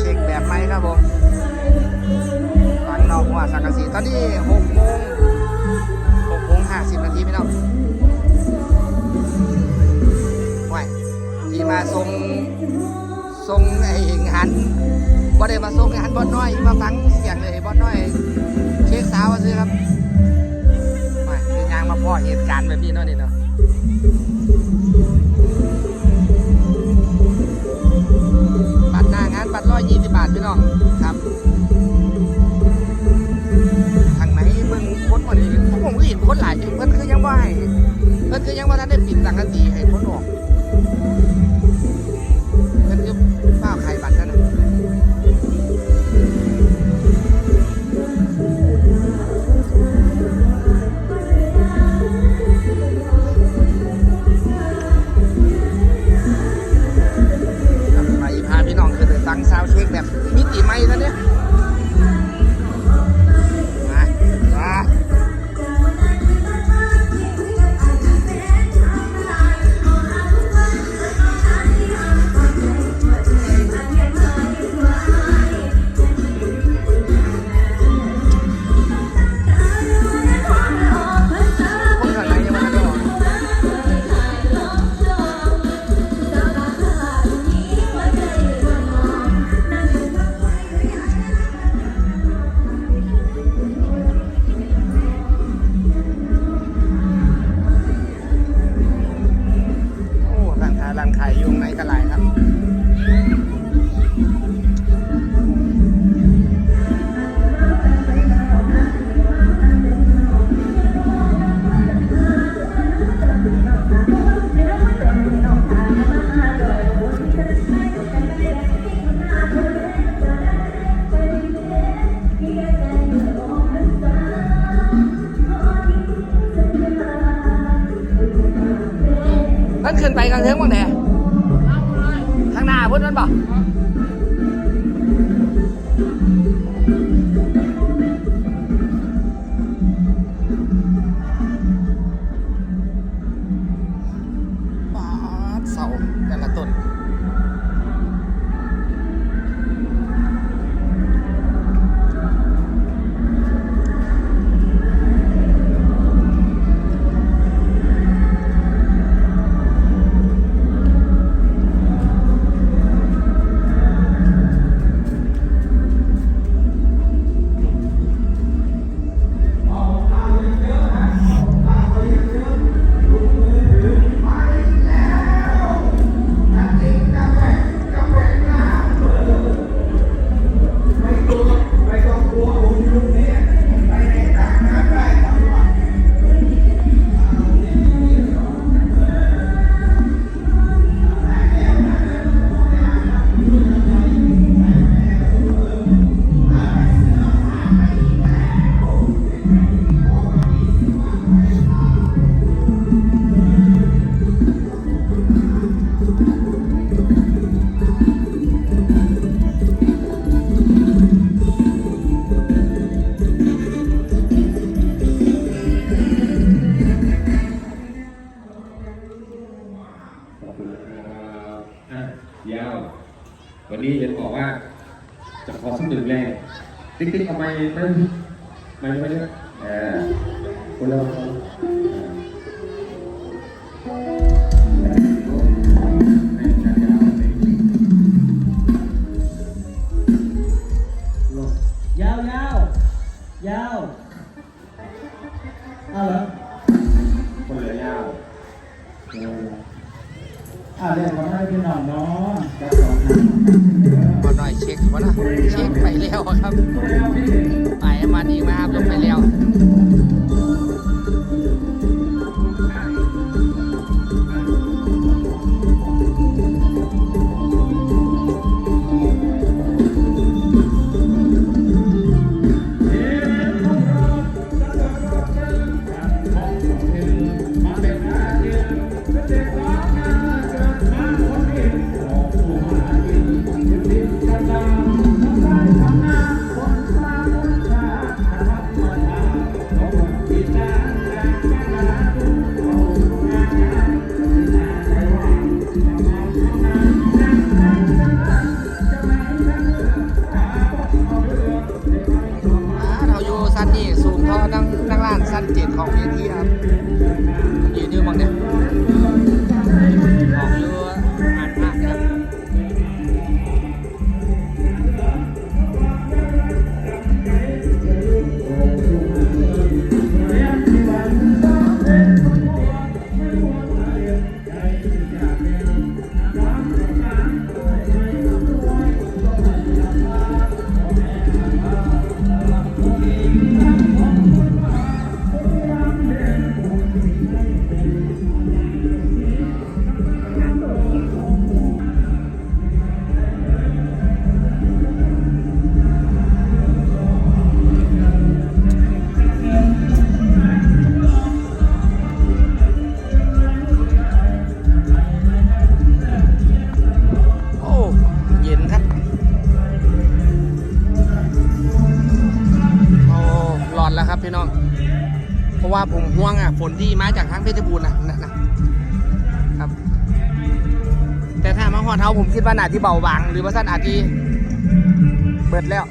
เช็คแบบไหมครับผมฟังนอกหัวสังกะสีตอนนี้หกโมงหกโมงห้าสิบนาทีพี่น้องว้ายที่มาส่งส่งไอ้งานบ่ได้มาส่งงานบอสน้อย มาฟังเสียงเลยบอสน้อย เช็คสาวซื้อครับว้ายคือยางมาพ่อเหตุการณ์แบบนี้เนาะนี่เนาะ น้องคื ไปกลางเทิงบ้างแน่ข้างหน้าพุ่นนั่นป่ะ วันนี้เห็นบอกว่า จะขอสักหนึ่งแรงติ๊กติ๊กทำไมไม่ไม่ไม่ไม่เออคนเรายาวยาวยาวเอาเหรอคนเหลือยาวอ่าเรียกขอให้พี่น้องเนาะจับสองนะ วะนะเช็คไปแล้วครับ่วงอะฝนที่มาจากทางเพชรบูรณ์นะนะนะครับ แต่ถ้ามาหอดเฮาผมคิดว่าหนาที่เบาบาง หรือว่าสั้นอาจจะเบิดแล้ว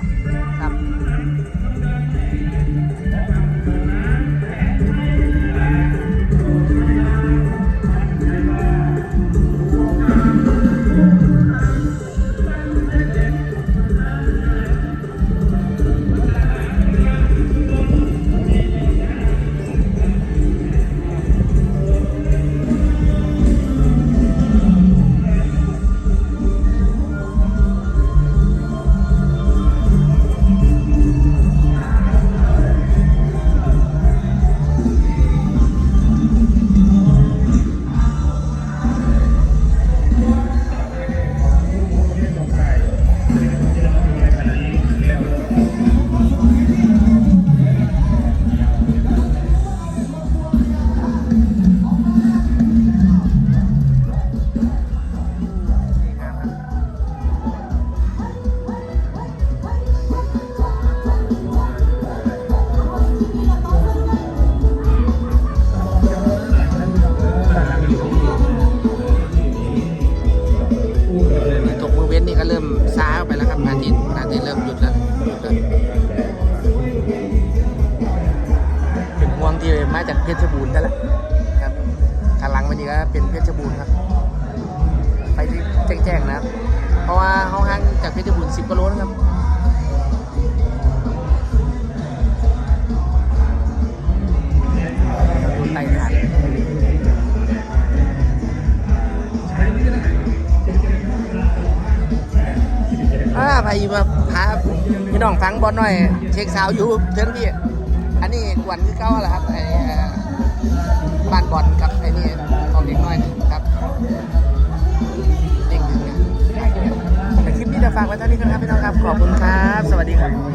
นี้เริ่มหยุดแล้วหยุดแล้วเป็นห่วงที่มาจากเพชรบูรณ์นั่นแหละครับทางหลังวันนี้ก็เป็นเพชรบูรณ์ครับ ไปที่แจ้งๆนะครับ เพราะว่าห้องห้างจากเพชรบูรณ์สิบกิโลนะครับ พี่น้องฟังบอลหน่อย เช็คสาวอยู่เชิญพี่ อันนี้กวนคือเก้าแหละครับไอ้บ้านบอลกับไอ้นี่ของเด็กน้อยครับเด็กหนึ่งนะคลิปนี้จะฝากไว้เท่านี้ครับพี่น้องครับ ขอบคุณครับ สวัสดีครับ